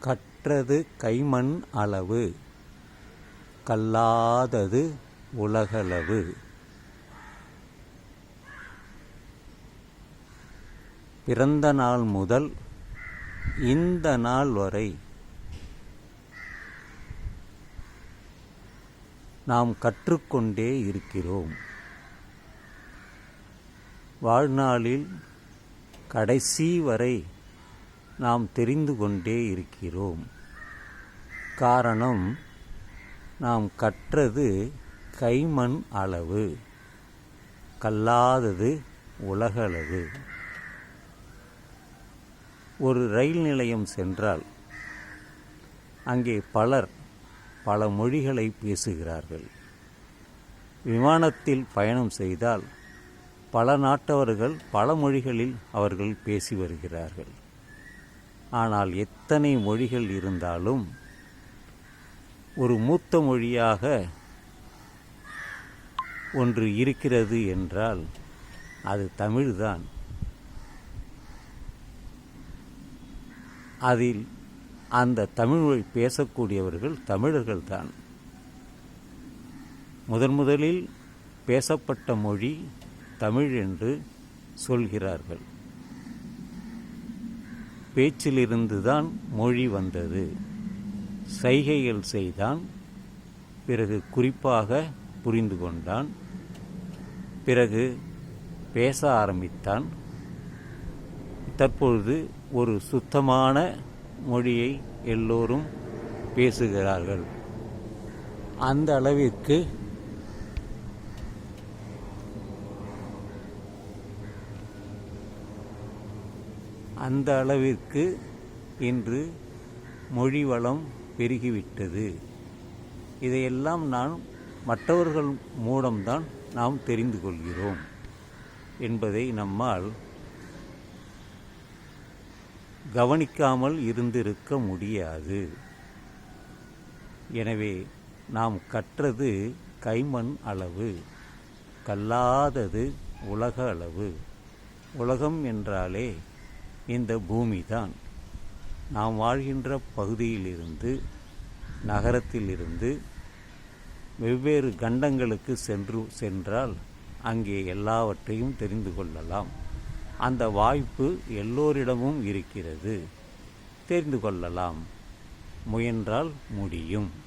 கற்றது கைமண் அளவு கல்லாதது உலகளவு. பிறந்த நாள் முதல் இந்த நாள் வரை நாம் கற்றுக்கொண்டே இருக்கிறோம். வாழ்நாளில் கடைசி வரை நாம் தெரிந்து கொண்டே இருக்கிறோம். காரணம் நாம் கற்றது கைமண் அளவு கல்லாதது உலகளவு. ஒரு ரயில் நிலையம் சென்றால் அங்கே பலர் பல மொழிகளை பேசுகிறார்கள். விமானத்தில் பயணம் செய்தால் பல நாட்டவர்கள் பல மொழிகளில் அவர்கள் பேசி வருகிறார்கள். ஆனால் எத்தனை மொழிகள் இருந்தாலும் ஒரு மூத்த மொழியாக ஒன்று இருக்கிறது என்றால் அது தமிழ்தான். அதில் அந்த தமிழ்மொழி பேசக்கூடியவர்கள் தமிழர்கள்தான். முதன் முதலில் பேசப்பட்ட மொழி தமிழ் என்று சொல்கிறார்கள். பேச்சிலிருந்துதான் மொழி வந்தது. சைகைகள் செய்தான் பிறகு குறிப்பாக புரிந்து கொண்டான் பிறகு பேச ஆரம்பித்தான். தற்பொழுது ஒரு சுத்தமான மொழியை எல்லோரும் பேசுகிறார்கள். அந்த அளவிற்கு அந்த அளவிற்கு இன்று மொழி வளம் பெருகிவிட்டது. இதையெல்லாம் நான் மற்றவர்கள் மூலம்தான் நாம் தெரிந்து கொள்கிறோம் என்பதை நம்மால் கவனிக்காமல் இருந்திருக்க முடியாது. எனவே நாம் கற்றது கைமண் அளவு கல்லாதது உலக அளவு. உலகம் என்றாலே இந்த பூமிதான். நாம் வாழ்கின்ற பகுதியிலிருந்து நகரத்திலிருந்து வெவ்வேறு கண்டங்களுக்கு சென்று சென்றால் அங்கே எல்லாவற்றையும் தெரிந்து கொள்ளலாம். அந்த வாய்ப்பு எல்லோரிடமும் இருக்கிறது. தெரிந்து கொள்ளலாம். முயன்றால் முடியும்.